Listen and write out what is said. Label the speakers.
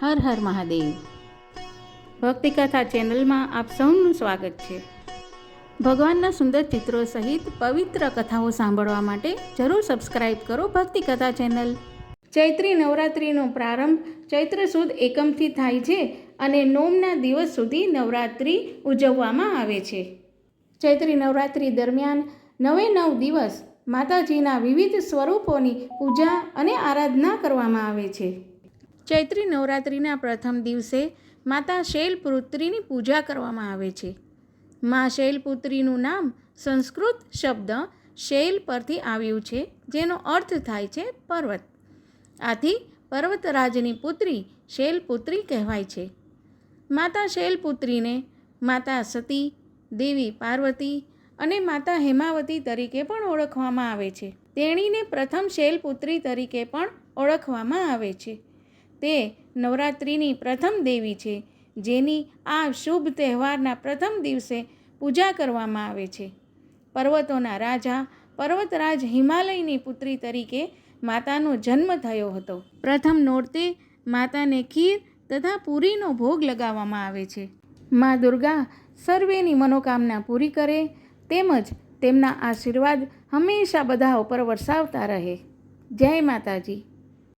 Speaker 1: હર હર મહાદેવ. ભક્તિકથા ચેનલમાં આપ સૌનું સ્વાગત છે. ભગવાનના સુંદર ચિત્રો સહિત પવિત્ર કથાઓ સાંભળવા માટે જરૂર સબસ્ક્રાઇબ કરો ભક્તિકથા ચેનલ. ચૈત્રી નવરાત્રિનો પ્રારંભ ચૈત્ર સુદ એકમથી થાય છે અને નોમના દિવસ સુધી નવરાત્રિ ઉજવવામાં આવે છે. ચૈત્રી નવરાત્રિ દરમિયાન નવે નવ દિવસ માતાજીના વિવિધ સ્વરૂપોની પૂજા અને આરાધના કરવામાં આવે છે. ચૈત્રી નવરાત્રિના પ્રથમ દિવસે માતા શૈલપુત્રીની પૂજા કરવામાં આવે છે. મા શૈલપુત્રીનું નામ સંસ્કૃત શબ્દ શૈલ પરથી આવ્યું છે, જેનો અર્થ થાય છે પર્વત. આથી પર્વતરાજની પુત્રી શૈલપુત્રી કહેવાય છે. માતા શૈલપુત્રીને માતા સતી, દેવી પાર્વતી અને માતા હેમાવતી તરીકે પણ ઓળખવામાં આવે છે. તેણીને પ્રથમ શૈલપુત્રી તરીકે પણ ઓળખવામાં આવે છે. તે નવરાત્રિની પ્રથમ દેવી છે, જેની આ શુભ તહેવારના પ્રથમ દિવસે પૂજા કરવામાં આવે છે. પર્વતોના રાજા પર્વતરાજ હિમાલયની પુત્રી તરીકે માતાનો જન્મ થયો હતો. પ્રથમ નોરતે માતાને ખીર તથા પૂરીનો ભોગ લગાવવામાં આવે છે. મા દુર્ગા સર્વેની મનોકામના પૂરી કરે તેમજ તેમના આશીર્વાદ હંમેશા બધા ઉપર વરસાવતા રહે. જય માતાજી.